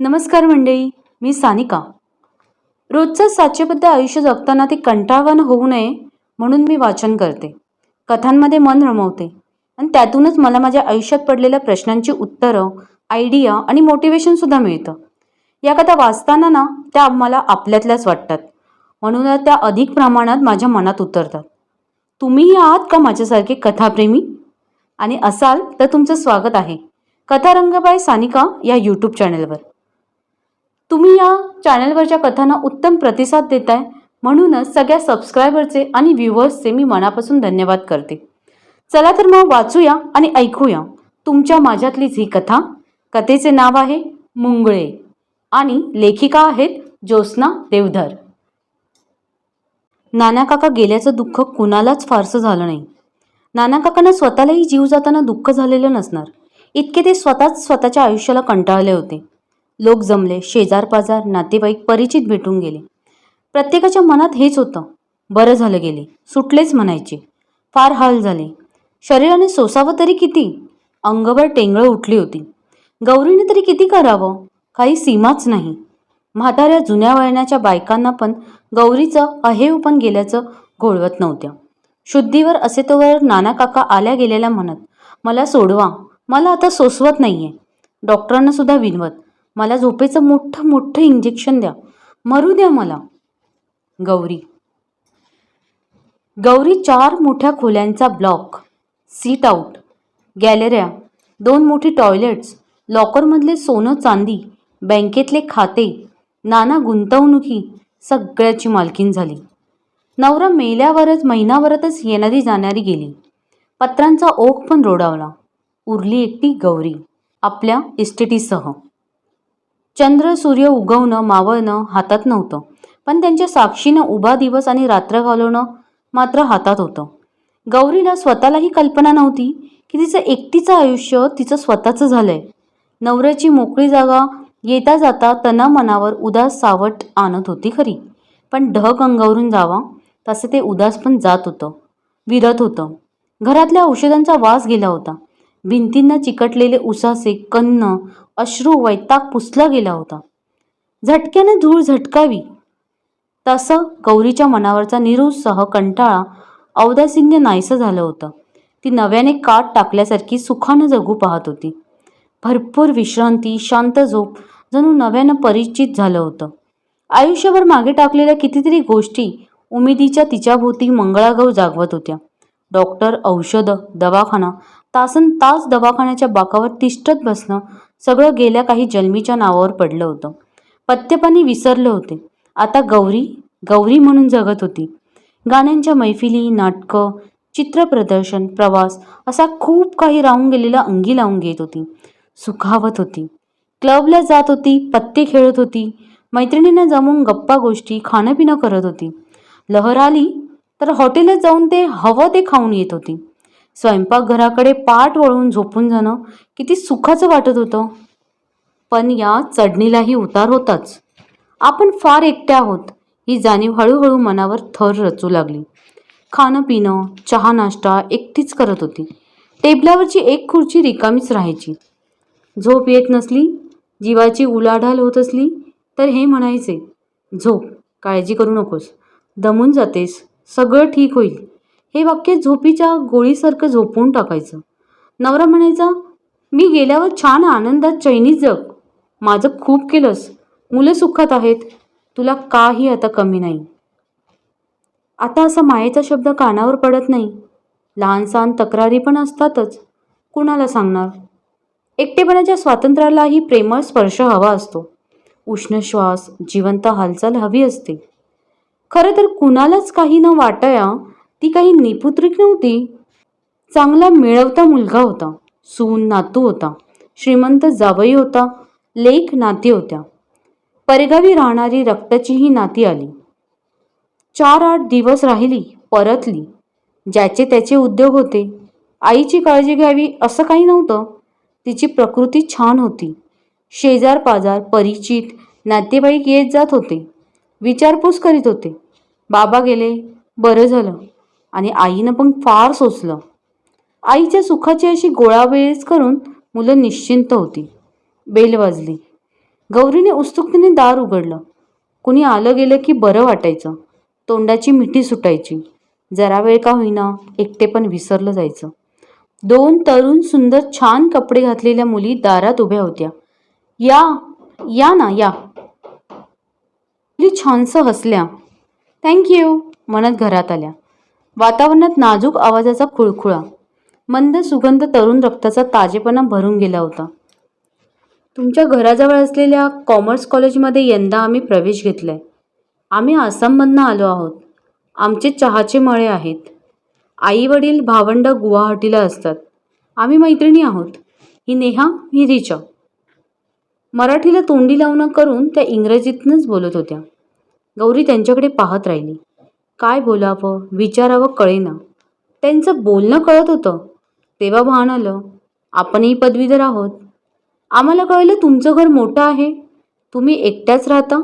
नमस्कार मंडळी मी सानिका. रोजचं साचेबद्ध आयुष्य जगताना ते कंटाळवाणं होऊ नये म्हणून मी वाचन करते. कथांमध्ये मन रमवते. आणि त्यातूनच मला माझ्या आयुष्यात पडलेल्या प्रश्नांची उत्तरं आयडिया आणि मोटिवेशनसुद्धा मिळतं. या कथा वाचताना ना त्या मला आपल्यातल्याच वाटतात. म्हणून त्या अधिक प्रमाणात माझ्या मनात उतरतात. तुम्हीही आहात का माझ्यासारखे कथाप्रेमी? आणि असाल तर तुमचं स्वागत आहे. कथा सानिका या यूट्यूब चॅनलवर तुम्ही या चॅनलवरच्या कथांना उत्तम प्रतिसाद देताय म्हणूनच सगळ्या सबस्क्रायबरचे आणि व्ह्युअर्सचे मी मनापासून धन्यवाद करते. चला तर मग वाचूया आणि ऐकूया तुमच्या माझ्यातलीच ही कथा. कथेचे नाव आहे मुंगळे आणि लेखिका आहेत ज्योत्स्ना देवधर. नाना काका गेल्याचं दुःख कुणालाच फारसं झालं नाही. नाना काकांना स्वतःलाही जीव जाताना दुःख झालेलं नसणार. इतके ते स्वतःच स्वतःच्या आयुष्याला कंटाळले होते. लोक जमले शेजार पाजार नातेवाईक परिचित भेटून गेले. प्रत्येकाच्या मनात हेच होतं बरं झालं गेले सुटलेच म्हणायचे. फार हाल झाले. शरीराने सोसावं तरी किती? अंगभर टेंगळं उठली होती. गौरीने तरी किती करावं? काही सीमाच नाही. म्हाताऱ्या जुन्या वळणाच्या बायकांना पण गौरीचं अहेव पण गेल्याचं घोळवत नव्हत्या. शुद्धीवर असे तोवर नाना काका आल्या गेलेल्या म्हणत मला सोडवा. मला आता सोसवत नाहीये. डॉक्टरांना सुद्धा विनवत मला झोपेचं मोठं मोठं इंजेक्शन द्या. मरू द्या मला. गौरी. गौरी चार मोठ्या खोल्यांचा ब्लॉक सीट आऊट गॅलऱ्या. दोन मोठी टॉयलेट्स लॉकरमधले सोनं चांदी. बँकेतले खाते. नाना गुंतवणुकी. सगळ्याची मालकीन झाली. नवरा मेल्यावरच महिनाभरातच येणारी जाणारी गेली. पत्रांचा ओघ पण रोडावला. उरली एकटी गौरी. आपल्या इस्टेटीसह चंद्र सूर्य उगवणं मावळणं हातात नव्हतं. पण त्यांच्या साक्षीनं उभा दिवस आणि रात्र घालवणं मात्र हातात होतं. गौरीला स्वतःलाही कल्पना नव्हती की तिचं एकटीचं आयुष्य तिचं स्वतःचं झालंय. नवऱ्याची मोकळी जागा येता जाता तना मनावर उदास सावट आणत होती खरी. पण ढग अंगावरून जावा तसे ते उदास पण जात होतं. विरत होतं. घरातल्या औषधांचा वास गेला होता. भिंतींना चिकटलेले उसासे कन्न अश्रू वैताग पुसला गेला होता. झटक्याने धूळ झटकावी. तसं गौरीच्या मनावरचा निरुत्साह कंटाळा औदासीन्य नाहीसं झालं होतं. ती नव्याने काट टाकल्यासारखी सुखानं जगू पाहत होती. भरपूर विश्रांती शांत झोप जणू नव्यानं परिचित झालं होतं. आयुष्यभर मागे टाकलेल्या कितीतरी गोष्टी उमेदीच्या तिच्याभोवती मंगळागौ जागवत होत्या. डॉक्टर औषधं दवाखाना तासन तास दवाखान्याच्या बाकावर तिष्ठत बसणं सगळं गेल्या काही जन्मीच्या नावावर पडलं होतं. पत्तेपाणी विसरले होते. आता गौरी गौरी म्हणून जगत होती. गाण्यांच्या मैफिली नाटकं चित्रप्रदर्शन प्रवास असा खूप काही राहून गेलेला अंगी लावून घेत होती. सुखावत होती. क्लबला जात होती पत्ते खेळत होती. मैत्रिणींना जमून गप्पा गोष्टी खाणंपिणं करत होती. लहर आली तर हॉटेलात जाऊन ते हवं ते खाऊन येत होती. स्वयंपाकघराकडे पाठ वळून झोपून जाणं किती सुखाचं वाटत होतं. पण या चढणीलाही उतार होताच. आपण फार एकट्या आहोत ही जाणीव हळूहळू मनावर थर रचू लागली. खाणं पिणं चहा नाश्ता एकटीच करत होती. टेबलावरची एक खुर्ची रिकामीच राहायची. झोप येत नसली जीवाची उलाढाल होत असली तर हे म्हणायचे झोप काळजी करू नकोस. दमून जातेस सगळं ठीक होईल. हे वाक्य झोपीच्या गोळीसारखं झोपवून टाकायचं. नवरा म्हणायचा मी गेल्यावर छान आनंदात चैनीत जग. माझं खूप केलंस. मुलं सुखात आहेत. तुला काही आता कमी नाही. आता असा मायेचा शब्द कानावर पडत नाही. लहानसहान तक्रारी पण असतातच. कुणाला सांगणार? एकटेपणाच्या स्वातंत्र्यालाही प्रेमळ स्पर्श हवा असतो. उष्ण श्वास जिवंत हालचाल हवी असते. खरं तर कुणालाच काही न वाटाया ती काही निपुत्रिक नव्हती. चांगला मिळवता मुलगा होता. सून नातू होता. श्रीमंत जावई होता. लेख नाती होत्या. परगावी राहणारी रक्ताचीही नाती आली. चार आठ दिवस राहिली परतली. ज्याचे त्याचे उद्योग होते. आईची काळजी घ्यावी असं काही नव्हतं. तिची प्रकृती छान होती. शेजार पाजार परिचित नातेवाईक येत जात होते. विचारपूस करीत होते. बाबा गेले. बरं झालं. आणि आईनं पण फार सोसलं. आईच्या सुखाची अशी गोळावेळीच करून मुलं निश्चिंत होती. बेल वाजली. गौरीने उत्सुकतेने दार उघडलं. कुणी आलं गेलं की बरं वाटायचं. तोंडाची मिठी सुटायची. जरा वेळ का होईना एकटे पण विसरलं जायचं. दोन तरुण सुंदर छान कपडे घातलेल्या मुली दारात उभ्या होत्या. या या ना या. मुली छानसं हसल्या. थँक्यू म्हणत घरात आल्या. वातावरणात नाजूक आवाजाचा खुळखुळा. मंद सुगंध तरुण रक्ताचा ताजेपणा भरून गेला होता. तुमच्या घराजवळ असलेल्या कॉमर्स कॉलेजमध्ये यंदा आम्ही प्रवेश घेतलाय. आम्ही आसाममधनं आलो आहोत. आमचे चहाचे मळे आहेत. आई वडील भावंड गुवाहाटीला असतात. आम्ही मैत्रिणी आहोत. ही नेहा ही रिचा. मराठीला तोंडी लावणं करून त्या इंग्रजीतनंच बोलत होत्या. गौरी त्यांच्याकडे पाहत राहिली. काय बोलावं? विचारावं कळेना. त्यांचं बोलणं कळत होतं. तेव्हा भान आलं आपणही पदवीधर आहोत. आम्हाला कळलं तुमचं घर मोठं आहे. तुम्ही एकट्याच राहता.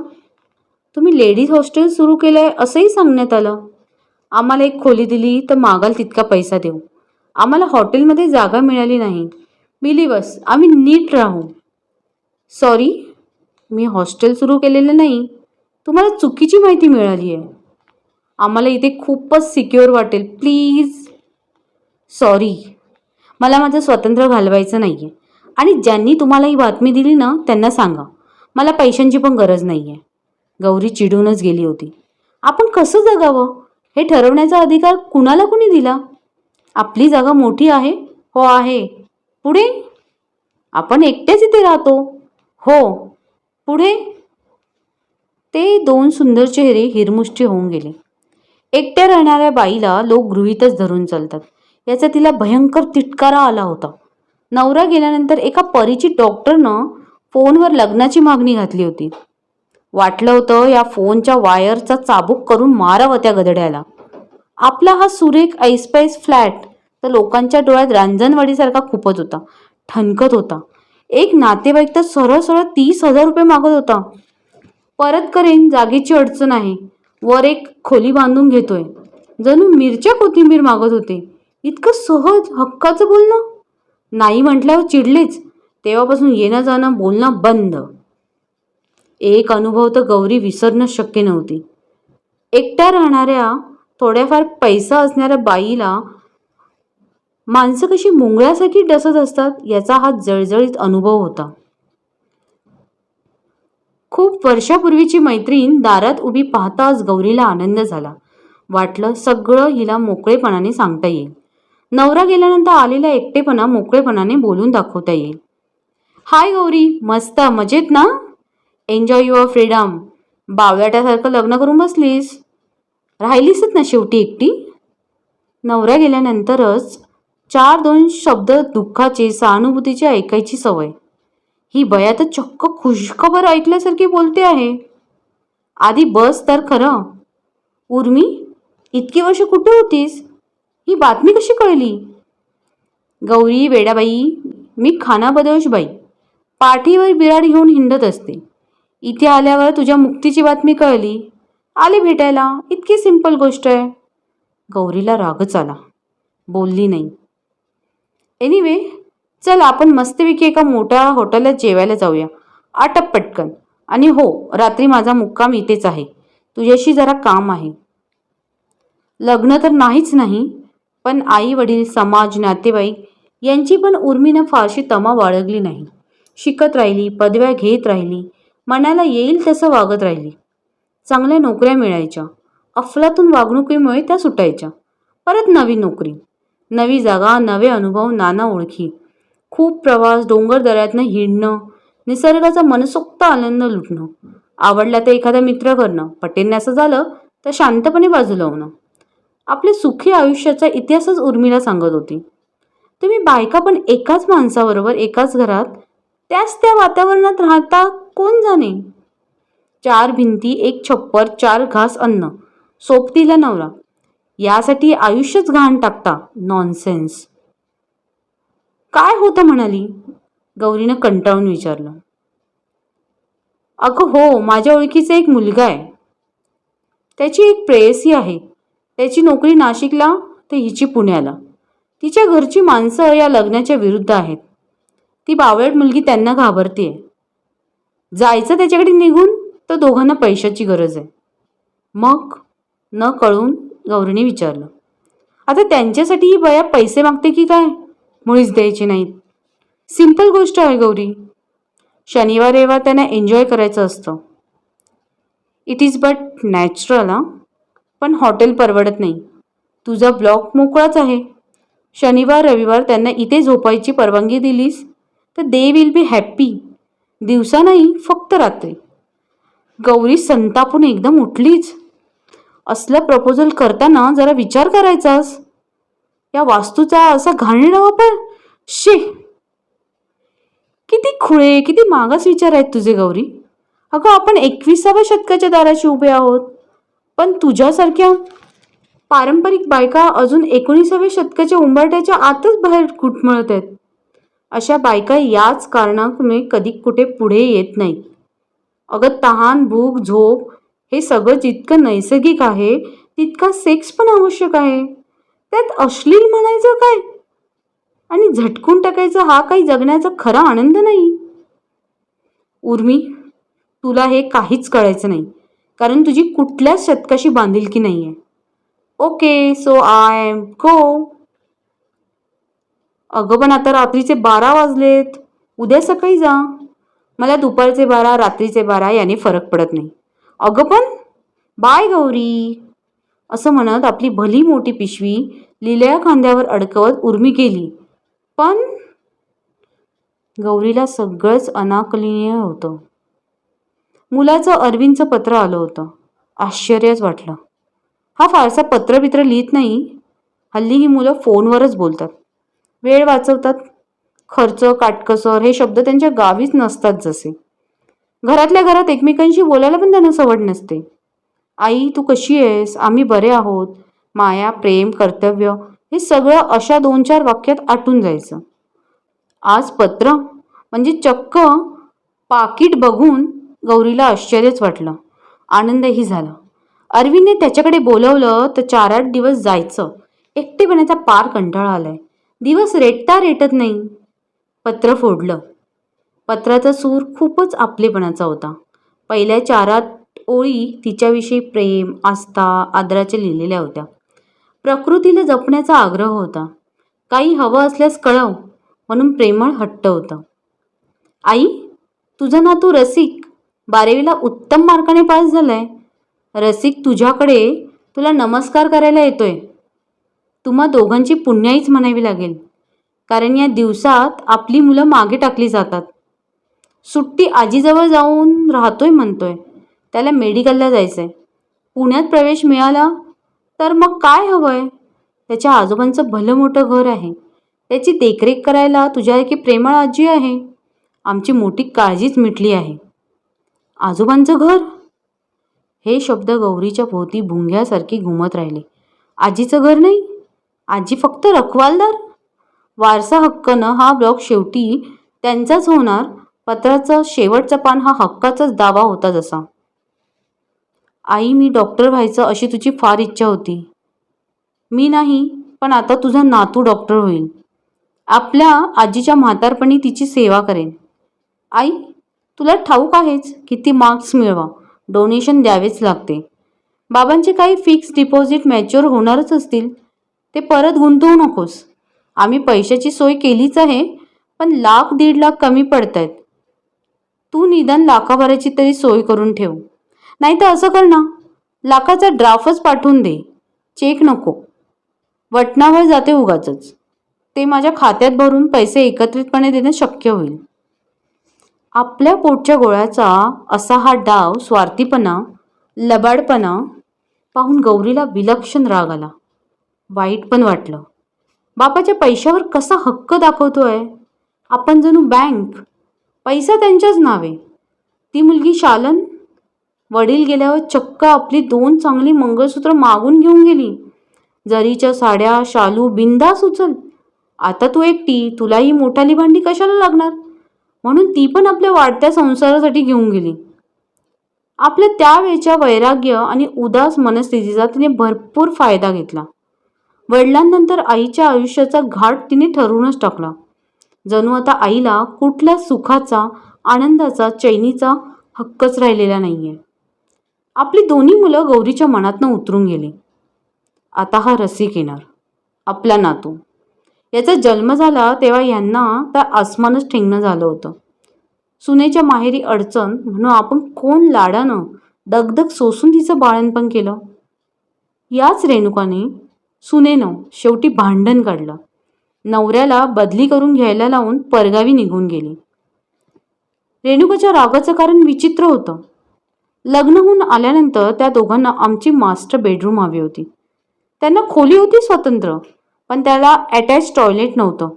तुम्ही लेडीज हॉस्टेल सुरू केलं आहे असंही सांगण्यात आलं. आम्हाला एक खोली दिली तर मागाल तितका पैसा देऊ. आम्हाला हॉटेलमध्ये जागा मिळाली नाही. बिलिवस आम्ही नीट राहू. सॉरी मी हॉस्टेल सुरू केलेलं नाही. तुम्हाला चुकीची माहिती मिळाली आहे आम्हाला इथे खूपच सिक्युअर वाटेल. प्लीज सॉरी मला माझं स्वातंत्र्य घालवायचं नाही आहे आणि ज्यांनी तुम्हाला ही बातमी दिली ना त्यांना सांगा. मला पैशांची पण गरज नाही आहे गौरी चिडूनच गेली होती. आपण कसं जगावं? हे ठरवण्याचा अधिकार कुणाला कुणी दिला? आपली जागा मोठी आहे? हो आहे. पुढे? आपण एकटेच इथे राहतो. हो. पुढे? ते दोन सुंदर चेहरे हिरमुष्टी होऊन गेले. एकट्या राहणाऱ्या बाईला लोक गृहीतच धरून चालतात. याचा तिला भयंकर तिटकारा आला होता. नवरा गेल्यानंतर एका परिचित डॉक्टरनं फोनवर लग्नाची मागणी घातली होती. वाटलं होतं या फोनच्या वायरचा चाबूक करून मारावं त्या गधड्याला. आपला हा सुरेख ऐसपैस फ्लॅट तर लोकांच्या डोळ्यात रांजणवाडीसारखा खूपच होता. ठणकत होता. एक नातेवाईक तर सरळ सरळ तीस हजार रुपये मागत होता. परत करेन जागेची अडचण आहे. वर एक खोली बांधून घेतोय. जणू मिरच्या कोथिंबीर मागत होते. इतकं सहज हक्काचं बोलणं? नाही म्हटल्यावर चिडलेच. तेव्हापासून येणं जाणं बोलणं बंद. एक अनुभव तर गौरी विसरणं शक्य नव्हती. एकट्या राहणाऱ्या थोड्याफार पैसा असणाऱ्या बाईला माणसं कशी मुंगळ्यासाठी डसत असतात याचा हा जळजळीत अनुभव होता. खूप वर्षापूर्वीची मैत्रीण दारात उभी पाहताच गौरीला आनंद झाला. वाटलं सगळं हिला मोकळेपणाने सांगता येईल. नवरा गेल्यानंतर आलेला एकटेपणा मोकळेपणाने बोलून दाखवता येईल. हाय गौरी मस्त मजेत ना? एन्जॉय युअर फ्रीडम बावळाट्यासारखं लग्न करून बसलीस. राहिलीसच ना शेवटी एकटी? नवरा गेल्यानंतरच चार दोन शब्द दुःखाचे सहानुभूतीचे ऐकायची सवय. ही बया तर चक्क खुशखबर ऐकल्यासारखी बोलते आहे. आधी बस तर खरं. उर्मी इतकी वर्ष कुठे होतीस? ही बातमी कशी कळली? गौरी वेडाबाई मी खानाबदोशबाई पाठीवर बिराड घेऊन हिंडत असते. इथे आल्यावर तुझ्या मुक्तीची बातमी कळली. आले भेटायला. इतकी सिंपल गोष्ट आहे. गौरीला रागच आला. बोलली नाही. एनिवे चल आपण मस्तपैकी एका मोठ्या हॉटेलात जेवायला जाऊया. आटप पटकन. आणि हो रात्री माझा मुक्काम इथेच आहे. तुझ्याशी जरा काम आहे. लग्न तर नाहीच नाही पण आई वडील समाज नातेवाईक यांची पण उर्मीनं फारशी तमा बाळगली नाही. शिकत राहिली पदव्या घेत राहिली मनाला येईल तसं वागत राहिली. चांगल्या नोकऱ्या मिळायच्या. अफलातून वागणुकीमुळे त्या सुटायच्या. परत नवी नोकरी. नवी जागा नवे अनुभव नाना ओळखी. खूप प्रवास डोंगर दऱ्यातनं हिंडणं निसर्गाचा मनसोक्त आनंद लुटणं आवडला तर एखादा मित्र करणं पटेल असं झालं तर शांतपणे बाजूला होणं आपल्या सुखी आयुष्याचा इतिहासच उर्मिला सांगत होती. तुम्ही बायका पण एकाच माणसाबरोबर एकाच घरात त्याच त्या वातावरणात राहता कोण जाणे? चार भिंती एक छप्पर चार घास अन्न सोबतीला नवरा. यासाठी आयुष्यच घाण टाकता. नॉनसेन्स काय होतं म्हणाली? गौरीनं कंटाळून विचारलं. अगं हो माझ्या ओळखीचा एक मुलगा आहे. त्याची एक प्रेयसी आहे. त्याची नोकरी नाशिकला तर हिची पुण्याला. तिच्या घरची माणसं या लग्नाच्या विरुद्ध आहेत. ती बावळट मुलगी त्यांना घाबरते जायचं त्याच्याकडे निघून तर दोघांना पैशाची गरज आहे. मग न कळून गौरीने विचारलं. आता त्यांच्यासाठी ही बया पैसे मागते की काय? मुळीच द्यायची नाहीत. सिंपल गोष्ट आहे गौरी. शनिवार रविवार त्यांना एन्जॉय करायचं असतं. इट इज बट नॅचरल हां? पण हॉटेल परवडत नाही. तुझा ब्लॉक मोकळाच आहे. शनिवार रविवार त्यांना इथे झोपायची परवानगी दिलीस तर दे विल बी हॅप्पी दिवसा नाही फक्त रात्री. गौरी संतापून एकदम उठलीच. असलं प्रपोजल करताना जरा विचार करायचास. या वास्तूचा असा घाणेरडा वापर? शे! किती खुळे किती मागास विचार आहेत तुझे गौरी. अगं आपण एकविसाव्या शतकाच्या दाराशी उभे आहोत. पण तुझ्यासारख्या पारंपरिक बायका अजून एकोणीसाव्या शतकाच्या उंबरट्याच्या आतच बाहेर घुटमळत आहेत. अशा बायका याच कारणामुळे कधी कुठे पुढे येत नाही अगं तहान भूक झोप हे सगळं जितकं नैसर्गिक आहे तितका सेक्स पण आवश्यक आहे. त्यात अश्लील म्हणायचं काय? आणि झटकून टाकायचा हा काही जगण्याचा खरा आनंद नाही. उर्मी तुला हे काहीच कळायचं नाही. कारण तुझी कुठल्याच शतकाशी बांधिलकी नाही आहे okay so I am go अगं पण आता रात्रीचे बारा वाजलेत. उद्या सकाळी जा. मला दुपारचे बारा रात्रीचे बारा याने फरक पडत नाही. अगं पण? बाय गौरी. असं म्हणत आपली भली मोठी पिशवी लिल्या खांद्यावर अडकवत उर्मी गेली. पण गौरीला सगळंच अनाकलनीय होतं. मुलाचं अरविंदचं पत्र आलं होतं. आश्चर्यच वाटलं. हा फारसा पत्रबित्र लिहित नाही. हल्ली ही मुलं फोनवरच बोलतात. वेळ वाचवतात. खर्च काटकसर हे शब्द त्यांच्या गावीच नसतात जसे. घरातल्या घरात एकमेकांशी बोलायला पण त्यांना सवड नसते. आई तू कशी आहेस? आम्ही बरे आहोत. माया प्रेम कर्तव्य हे सगळं अशा दोन चार वाक्यात आटून जायचं. आज पत्र? म्हणजे चक्क पाकिट बघून गौरीला आश्चर्यच वाटलं. आनंदही झाला. अरविंदने त्याच्याकडे बोलवलं तर चार आठ दिवस जायचं. एकटेपणाचा पार कंटाळा आलाय. दिवस रेटता रेटत नाही. पत्र फोडलं. पत्राचा सूर खूपच आपलेपणाचा होता. पहिल्या चारात ओळी तिच्याविषयी प्रेम आस्था आदराच्या लिहिलेल्या होत्या. प्रकृतीला जपण्याचा आग्रह होता. काही हवं असल्यास कळव म्हणून प्रेमळ हट्ट होतं. आई तुझा नातू रसिक बारावीला उत्तम मार्काने पास झालाय. रसिक तुझ्याकडे तुला नमस्कार करायला येतोय. तुम्हा दोघांची पुण्याईच म्हणावी लागेल. कारण या दिवसात आपली मुलं मागे टाकली जातात. सुट्टी आजीजवळ जाऊन राहतोय म्हणतोय. त्याला मेडिकलला जायचं आहे पुण्यात प्रवेश मिळाला तर मग काय हवं आहे त्याच्या आजोबांचं भलं मोठं घर आहे. त्याची देखरेख करायला तुझ्यासारखी प्रेमळ आजी आहे. आमची मोठी काळजीच मिटली आहे. आजोबांचं घर? हे शब्द गौरीच्या भोवती भुंग्यासारखी घुमत राहिले. आजीचं घर नाही? आजी फक्त रखवालदार? वारसा हक्कनं हा ब्लॉक शेवटी त्यांचाच होणार. पत्राचं शेवटचा पान हा हक्काचाच दावा होता जसा. आई मी डॉक्टर व्हायचं अशी तुझी फार इच्छा होती. मी नाही पण आता तुझा नातू डॉक्टर होईल. आपल्या आजीच्या म्हातारपणी तिची सेवा करेन. आई तुला ठाऊक आहेच किती मार्क्स मिळवा डोनेशन द्यावेच लागते. बाबांचे काही फिक्स डिपॉझिट मॅच्युअर होणारच असतील ते परत गुंतवू नकोस. आम्ही पैशाची सोय केलीच आहे पण लाख दीड लाख कमी पडत आहेत तू निदान लाखाभराची तरी सोय करून ठेव. नाही तर असं कर ना. लाखाचा ड्राफ्टच पाठवून दे. चेक नको. वटणावर जाते उगाचच. ते माझ्या खात्यात भरून पैसे एकत्रितपणे देणं शक्य होईल. आपल्या पोटच्या गोळ्याचा असा हा डाव स्वार्थीपणा लबाडपणा पाहून गौरीला विलक्षण राग आला. वाईट पण वाटलं. बापाच्या पैशावर कसा हक्क दाखवतोय? आपण जणू बँक पैसा त्यांच्याच नावे. ती मुलगी शालन वडील गेल्यावर चक्क आपली दोन चांगली मंगळसूत्र मागून घेऊन गेली. जरीच्या साड्या शालू बिंदास उचल. आता तू एकटी तुलाही मोठाली भांडी कशाला लागणार? म्हणून ती पण आपल्या वाढत्या संसारासाठी घेऊन गेली. आपल्या त्यावेळच्या वैराग्य आणि उदास मनस्थितीचा तिने भरपूर फायदा घेतला. वडिलांनंतर आईच्या आयुष्याचा घाट तिने ठरवूनच टाकला. जणू आता आईला कुठल्या सुखाचा आनंदाचा चैनीचा हक्कच राहिलेला नाहीये. आपली दोन्ही मुलं गौरीच्या मनातनं उतरून गेली. आता हा रसिक येणार आपला नातू. याचा जन्म झाला तेव्हा यांना त्या आसमानच ठेंगणं झालं होतं. सुनेच्या माहेरी अडचण म्हणून आपण कोण लाडानं दगदग सोसून तिचं बाळणपण केलं. याच रेणुकाने सुनेनं शेवटी भांडण काढलं. नवऱ्याला बदली करून घ्यायला लावून परगावी निघून गेली. रेणुकाच्या रागाचं कारण विचित्र होतं. लग्न होऊन आल्यानंतर त्या दोघांना आमची मास्टर बेडरूम हवी होती. त्यांना खोली होती स्वतंत्र पण त्याला अटॅच टॉयलेट नव्हतं.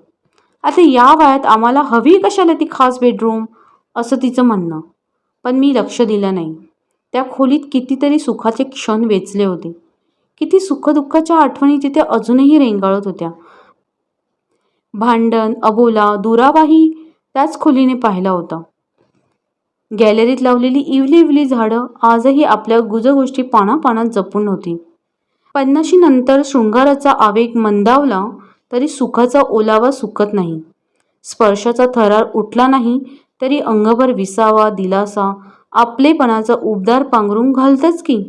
आता या वयात आम्हाला हवी कशाला ती खास बेडरूम? असं तिचं म्हणणं. पण मी लक्ष दिलं नाही. त्या खोलीत कितीतरी सुखाचे क्षण वेचले होते. किती सुखदुःखाच्या आठवणी तिथे अजूनही रेंगाळत होत्या. भांडण अबोला दुरावाही त्याच खोलीने पाहिला होता. गॅलरीत लावलेली इवली इवली झाडं आजही आपल्या गुजगोष्टी पानापानात जपून होती. पन्नाशी नंतर शृंगाराचा आवेग मंदावला तरी सुखाचा ओलावा सुकत नाही. स्पर्शाचा थरार उठला नाही तरी अंगभर विसावा दिलासा आपलेपणाचा उबदार पांघरून घालतच की.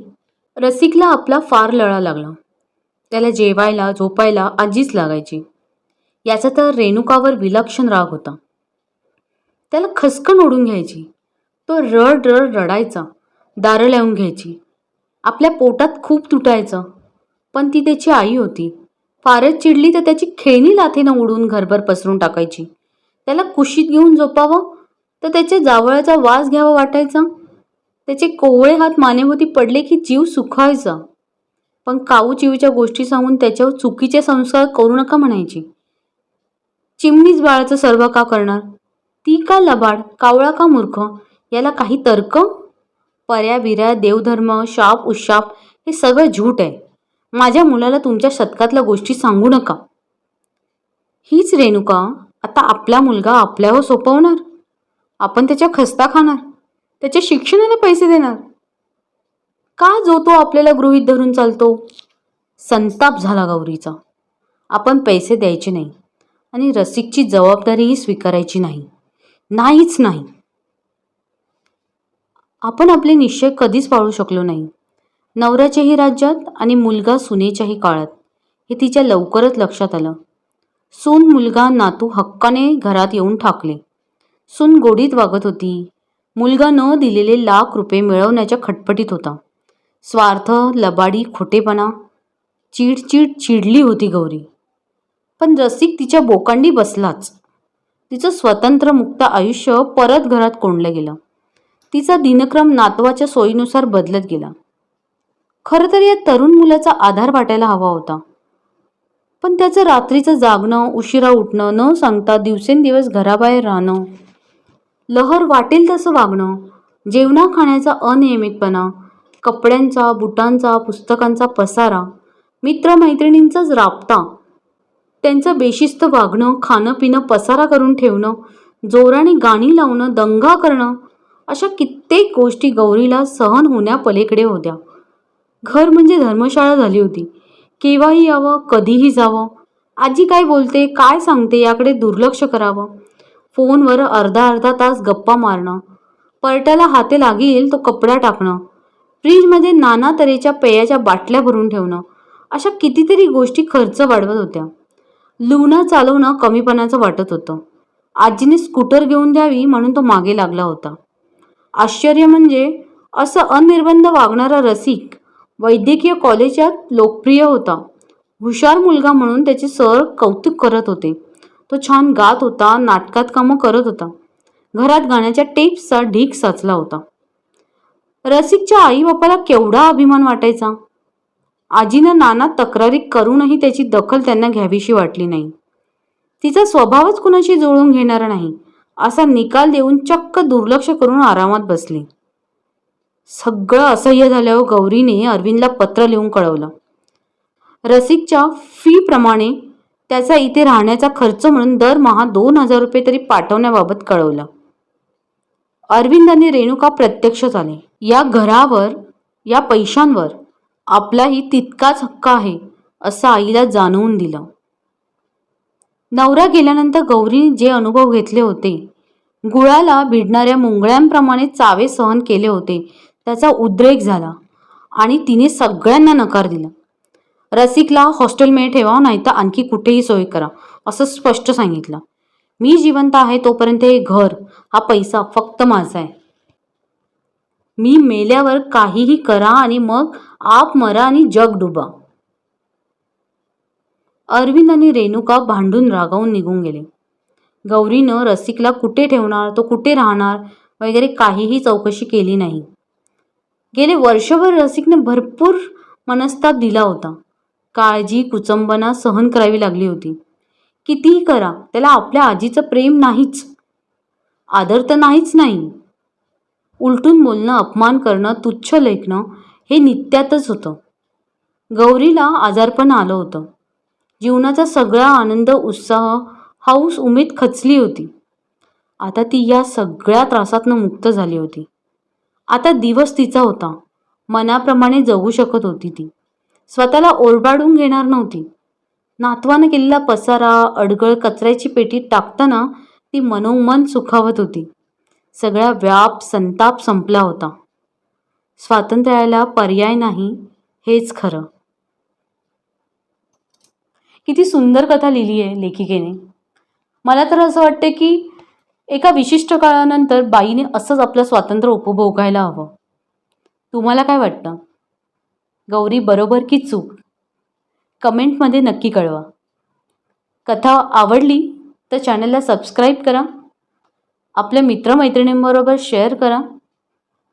रसिकला आपला फार लळा लागला. त्याला जेवायला झोपायला आजीच लागायची. याचा तर रेणुकावर विलक्षण राग होता. त्याला खसकन ओढून घ्यायची. तो रड रड रडायचा दारं लावून घ्यायची. आपल्या पोटात खूप तुटायचं. पण ती त्याची आई होती. फारच चिडली तर त्याची खेळणी लाथेनं उडून घरभर पसरून टाकायची. त्याला कुशीत घेऊन झोपावं? तर त्याच्या जावळाचा वास घ्यावा वाटायचा? त्याचे कोवळे हात मानेभोवती पडले की जीव सुखायचा. पण काऊ चिवीच्या गोष्टी सांगून त्याच्यावर चुकीचे संस्कार करू नका म्हणायची. चिमणीच बाळाचं सर्व का करणार? ती का लबाड? कावळा का मूर्ख? याला काही तर्क पर्याबिऱ्या देवधर्म शाप उशाप हे सगळं झूट आहे. माझ्या मुलाला तुमच्या शतकातल्या गोष्टी सांगू नका. हीच रेणुका आता आपला मुलगा आपल्यावर सोपवणार. आपण त्याच्या खस्ता खाणार. त्याच्या शिक्षणाला पैसे देणार. का जो तो आपल्याला गृहीत धरून चालतो? संताप झाला गौरीचा. आपण पैसे द्यायचे नाही आणि रसिकची जबाबदारीही स्वीकारायची नाही. नाहीच नाही. आपण आपले निश्चय कधीच पाळू शकलो नाही. नवऱ्याच्याही राज्यात आणि मुलगा सुनेच्याही काळात हे तिच्या लवकरच लक्षात आलं. सून मुलगा नातू हक्काने घरात येऊन ठाकले. सून गोडीत वागत होती. मुलगा न दिलेले लाख रुपये मिळवण्याच्या खटपटीत होता. स्वार्थ लबाडी खोटेपणा चिडचिड चिडली होती गौरी. पण रसिक तिच्या बोकांडी बसलाच. तिचं स्वतंत्र मुक्त आयुष्य परत घरात कोंडलं गेलं. तिचा दिनक्रम नातवाच्या सोयीनुसार बदलत गेला. खरं तर या तरुण मुलाचा आधार वाटायला हवा होता. पण त्याचं रात्रीचं जागणं उशिरा उठणं न सांगता दिवसेंदिवस घराबाहेर राहणं लहर वाटेल तसं वागणं जेवणा खाण्याचा अनियमितपणा कपड्यांचा बुटांचा पुस्तकांचा पसारा मित्रमैत्रिणींचाच राबता त्यांचं बेशिस्त वागणं खाणं पिणं पसारा करून ठेवणं जोराने गाणी लावणं दंगा करणं अशा कित्येक गोष्टी गौरीला सहन होण्यापलीकडे होत्या. घर म्हणजे धर्मशाळा झाली होती. केव्हाही यावं कधीही जावं. आजी काय बोलते काय सांगते याकडे दुर्लक्ष करावं. फोनवर अर्धा अर्धा तास गप्पा मारणं. परट्याला हाते लागेल तो कपडा टाकणं. फ्रीजमध्ये नाना तऱ्हेच्या पेयाच्या बाटल्या भरून ठेवणं. अशा कितीतरी गोष्टी खर्च वाढवत होत्या. लुणं चालवणं कमीपणाचं वाटत होतं. आजीने स्कूटर घेऊन द्यावी म्हणून तो मागे लागला होता. आश्चर्य म्हणजे असं अनिर्बंध वागणारा रसिक वैद्यकीय कॉलेजात लोकप्रिय होता. हुशार मुलगा म्हणून त्याचे सर कौतुक करत होते. तो छान गात होता नाटकात कामं करत होता. घरात गाण्याच्या टेप्सचा ढीक साचला होता. रसिकच्या आई बापाला केवढा अभिमान वाटायचा? आजीनं नाना तक्रारी करूनही त्याची दखल त्यांना घ्यावीशी वाटली नाही. तिचा स्वभावच कुणाशी जुळवून घेणारा नाही. असा निकाल देऊन चक्क दुर्लक्ष करून आरामात बसली. सगळं असह्य झाल्यावर गौरीने अरविंदला पत्र लिहून कळवलं. रसिकच्या फीप्रमाणे त्याचा इथे राहण्याचा खर्च म्हणून दरमहा दोन हजार रुपये तरी पाठवण्याबाबत कळवलं. अरविंद आणि रेणुका प्रत्यक्ष झाले. या घरावर या पैशांवर आपलाही तितकाच हक्क आहे असं आईला जाणवून दिलं. नवरा गेल्यानंतर गौरीने जे अनुभव घेतले होते गुळाला भिडणाऱ्या मुंगळ्यांप्रमाणे चावे सहन केले होते त्याचा उद्रेक झाला आणि तिने सगळ्यांना नकार दिला. रसिकला हॉस्टेलमध्ये ठेवा नाही तर आणखी कुठेही सोय करा असं स्पष्ट सांगितलं. मी जिवंत आहे तोपर्यंत हे घर हा पैसा फक्त माझा आहे. मी मेल्यावर काहीही करा आणि मग आप मरा आणि जग डुबा. अरविंद आणि रेणुका भांडून रागावून निघून गेले. गौरीनं रसिकला कुठे ठेवणार तो कुठे राहणार वगैरे काहीही चौकशी केली नाही. गेले वर्षभर रसिकने भरपूर मनस्ताप दिला होता. काळजी कुचंबना सहन करावी लागली होती. कितीही करा त्याला आपल्या आजीचं प्रेम नाहीच. आदर तर नाहीच नाही. उलटून बोलणं अपमान करणं तुच्छ लेखणं हे नित्यातच होतं. गौरीला आजारपण आलं होतं. जीवनाचा सगळा आनंद उत्साह हौस उमेद खचली होती. आता ती या सगळ्या त्रासातनं मुक्त झाली होती. आता दिवस तिचा होता. मनाप्रमाणे जगू शकत होती ती. स्वतःला ओरबाडून घेणार नव्हती. नातवानं केलेला पसारा अडगळ कचऱ्याची पेटी टाकताना ती मनोमन सुखावत होती. सगळा व्याप संताप संपला होता. स्वातंत्र्याला पर्याय नाही हेच खरं. किती सुंदर कथा लिहिली आहे लेखिकेने. मला तर असं वाटते की एका विशिष्ट काळानंतर बाईने असंच आपलं स्वातंत्र्य उपभोगायला हवं. तुम्हाला काय वाटतं? गौरी बरोबर की चूक? कमेंटमध्ये नक्की कळवा. कथा आवडली तर चॅनलला सबस्क्राईब करा. आपल्या मित्रमैत्रिणींबरोबर शेअर करा.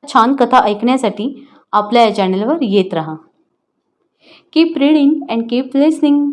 छान कथा ऐकण्यासाठी आपल्या या चॅनलवर येत राहा. Keep reading and keep listening